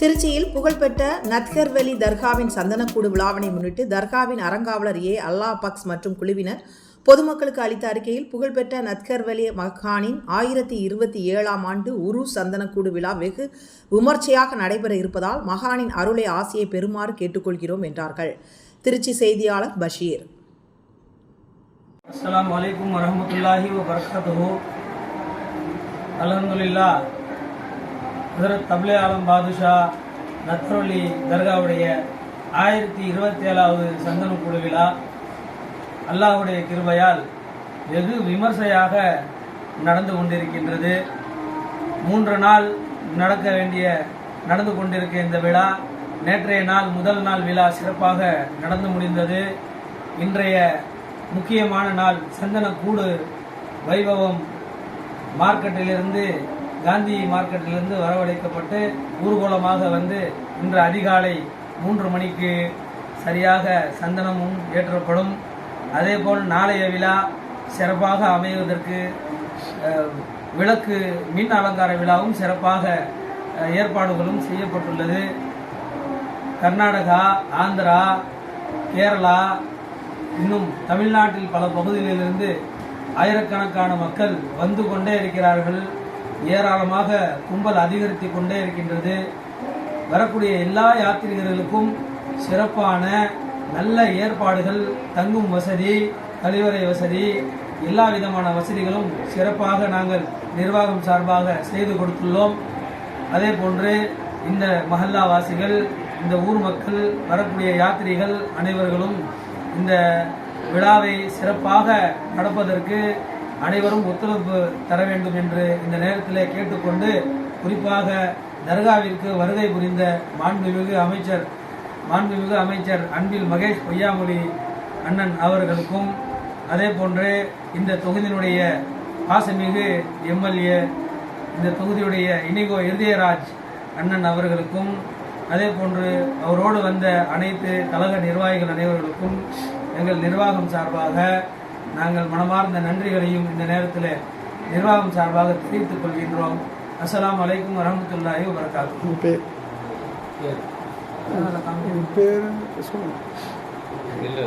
திருச்சியில் புகழ்பெற்ற நத்கர்வெலி தர்காவின் சந்தனக்கூடு விழாவினை முன்னிட்டு தர்காவின் அறங்காவலர் ஏ. அல்லா பக்ஸ் மற்றும் குழுவினர் பொதுமக்களுக்கு அளித்த அறிக்கையில் புகழ்பெற்ற நத்கர்வெலி மகானின் ஆயிரத்தி இருபத்தி ஏழாம் ஆண்டு உரு சந்தனக்கூடு விழா வெகு விமர்சையாக நடைபெற இருப்பதால் மகானின் அருளை ஆசையை பெறுமாறு கேட்டுக்கொள்கிறோம் என்றார்கள். திருச்சி செய்தியாளர் பஷீர். அஸ்லாம் வலைக்கம் வரமத்துல்லாஹி வ அலமதுல்லா ஹசரத் ஹஜரத் தப்லே ஆலம் பாதுஷா நத்ரொலி தர்காவுடைய ஆயிரத்தி இருபத்தி ஏழாவது சந்தனக்கூடு விழா. அல்லாஹுடைய கிருபையால் வெகு விமர்சையாக நடந்து கொண்டிருக்கின்றது. மூன்று நாள் நடக்க வேண்டிய நடந்து கொண்டிருக்க இந்த விழா நேற்றைய நாள் முதல் நாள் விழா சிறப்பாக நடந்து முடிந்தது. இன்றைய முக்கியமான நாள் சந்தனக்கூடு வைபவம் மார்க்கெட்டிலிருந்து காந்தி மார்க்கெட்டிலிருந்து வரவழைக்கப்பட்டு ஊர்வலமாக வந்து இன்று அதிகாலை மூன்று மணிக்கு சரியாக சந்தனமும் ஏற்றப்படும். அதேபோல் நாளைய விழா சிறப்பாக அமைவதற்கு விளக்கு மின் அலங்கார விழாவும் சிறப்பாக ஏற்பாடுகளும் செய்யப்பட்டுள்ளது. கர்நாடகா ஆந்திரா கேரளா இன்னும் தமிழ்நாட்டில் பல பகுதிகளிலிருந்து ஆயிரக்கணக்கான மக்கள் வந்து கொண்டே இருக்கிறார்கள். ஏராளமாக கும்பல் அதிகரித்து கொண்டே இருக்கின்றது. வரக்கூடிய எல்லா யாத்திரிகர்களுக்கும் சிறப்பான நல்ல ஏற்பாடுகள் தங்கும் வசதி கழிவறை வசதி எல்லா விதமான வசதிகளும் சிறப்பாக நாங்கள் நிர்வாகம் சார்பாக செய்து கொடுத்துள்ளோம். அதே போன்று இந்த மஹல்லா வாசிகள் இந்த ஊர் மக்கள் வரக்கூடிய யாத்திரிகள் அனைவர்களும் இந்த விழாவை சிறப்பாக நடப்பதற்கு அனைவரும் ஒத்துழைப்பு தர வேண்டும் என்று இந்த நேரத்தில் கேட்டுக்கொண்டு குறிப்பாக தர்காவிற்கு வருகை புரிந்த மாண்புமிகு அமைச்சர் மாண்புமிகு அமைச்சர் அன்பில் மகேஷ் பொய்யாமொழி அண்ணன் அவர்களுக்கும் அதே போன்று இந்த தொகுதியினுடைய பாசமிகு எம்எல்ஏ இந்த தொகுதியுடைய இனிகோ இருதயராஜ் அண்ணன் அவர்களுக்கும் அதே போன்று அவரோடு வந்த அனைத்து கழக நிர்வாகிகள் அனைவர்களுக்கும் எங்கள் நிர்வாகம் சார்பாக நாங்கள் மனமார்ந்த நன்றிகளையும் இந்த நேரத்தில் நிர்வாகம் சார்பாக தெரிவித்துக் கொள்கின்றோம். அஸ்ஸலாமு அலைக்கும் வரஹ்மத்துல்லாஹி வபரகாத்துஹு. உங்கள் பேர்? பேர் சொல்லுங்கள் இல்லை.